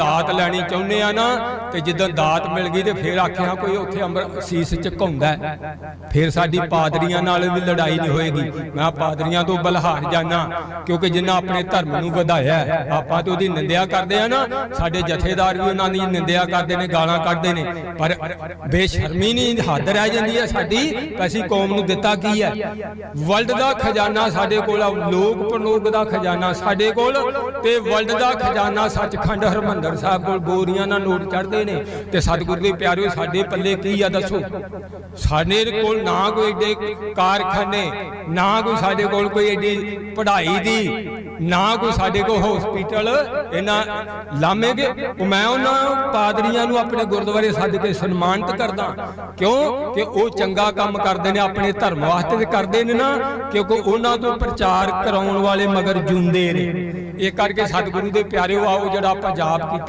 ਦਾਤ ਲੈਣੀ ਚਾਹੁੰਦੇ ਆ ਨਾ, ਤੇ ਜਦੋਂ ਦਾਤ ਮਿਲ ਗਈ ਤੇ ਫਿਰ ਆਖਿਆ ਕੋਈ ਉੱਥੇ ਅੰਮ੍ਰਿਤ ਸੀਸ ਝੁਕਾਉਂਦਾ ਹੈ। ਫਿਰ ਸਾਡੀ ਪਾਦਰੀਆਂ ਨਾਲ ਵੀ ਲੜਾਈ ਨਹੀਂ ਹੋਏਗੀ। ਮੈਂ ਪਾਦਰੀਆਂ ਤੋਂ ਬਲਹਾਰ ਜਾਣਾ ਕਿਉਂਕਿ ਜਿਨ੍ਹਾਂ ਆਪਣੇ ਧਰਮ ਨੂੰ ਵਧਾਇਆ ਆਪਾਂ ਤੇ ਉਹਦੀ ਨਿੰਦਿਆ ਕਰਦੇ ਆ ਨਾ, ਸਾਡੇ ਜਥੇਦਾਰ ਵੀ ਉਹਨਾਂ ਦੀ ਨਿੰਦਿਆ ਕਰਦੇ ਨੇ, ਗਾਲਾਂ ਕੱਢਦੇ ਨੇ। ਪਰ ਬੇਸ਼ਰਮੀ ਨਹੀਂ, ਹੱਦ ਰਹਿ ਜਾਂਦੀ ਹੈ ਸਾਡੀ ਅਸੀਂ ਕੌਮ ਨੂੰ ਦਿੱਤਾ ਕੀ ਹੈ? ਵਰਲਡ ਦਾ ਖਜ਼ਾਨਾ ਸਾਡੇ ਕੋਲ ਲੋਕ ਪਰਲੋਕ ਦਾ ਖਜ਼ਾਨਾ ਸਾਡੇ ਕੋਲ, ਤੇ ਵਰਲਡ ਦਾ ਖਜ਼ਾਨਾ ਸੱਚਖੰਡ ਹਰਮੰਦਰ ਸਾਹਿਬ ਕੋਲ ਬੋਰੀਆਂ ਨਾਲ ਨੋਟ ਚੜਦੇ ਨੇ ਤੇ ਸਤਿਗੁਰੂ ਦੇ ਪਿਆਰਿਓ, ਸਾਡੇ ਪੱਲੇ ਕੀ ਆ ਦੱਸੋ? ਸਾਡੇ ਕੋਲ ਨਾ ਕੋਈ ਏਡੇ ਕਾਰਖਾਨੇ, ਨਾ ਕੋਈ ਸਾਡੇ ਕੋਲ ਕੋਈ ਏਡੀ ਪੜ੍ਹਾਈ ਦੀ ਨਾ ਕੋਈ ਸਾਡੇ ਕੋਲ ਹਸਪੀਟਲ ਇਹਨਾਂ ਲਾਮੇਗੇ। ਉਹ ਮੈਂ ਉਹਨਾਂ ਪਾਦਰੀਆਂ ਨੂੰ ਆਪਣੇ ਗੁਰਦੁਆਰੇ ਸੱਦ ਕੇ ਸਨਮਾਨਿਤ ਕਰਦਾ। ਕਿਉਂ? ਕਿ ਉਹ ਚੰਗਾ ਕੰਮ ਕਰਦੇ ਨੇ ਆਪਣੇ ਧਰਮ ਵਾਸਤੇ ਤੇ ਕਰਦੇ ਨੇ ਨਾ ਕਿਉਂਕਿ ਉਹਨਾਂ ਤੋਂ ਪ੍ਰਚਾਰ ਕਰਾਉਣ ਵਾਲੇ ਮਗਰ ਜੁੰਦੇ ਨੇ। ਇਹ ਕਰਕੇ ਸਤਿਗੁਰੂ ਦੇ ਪਿਆਰਿਓ ਆਓ ਜਿਹੜਾ ਆਪਾਂ ਜਾਪ ਕੀਤਾ।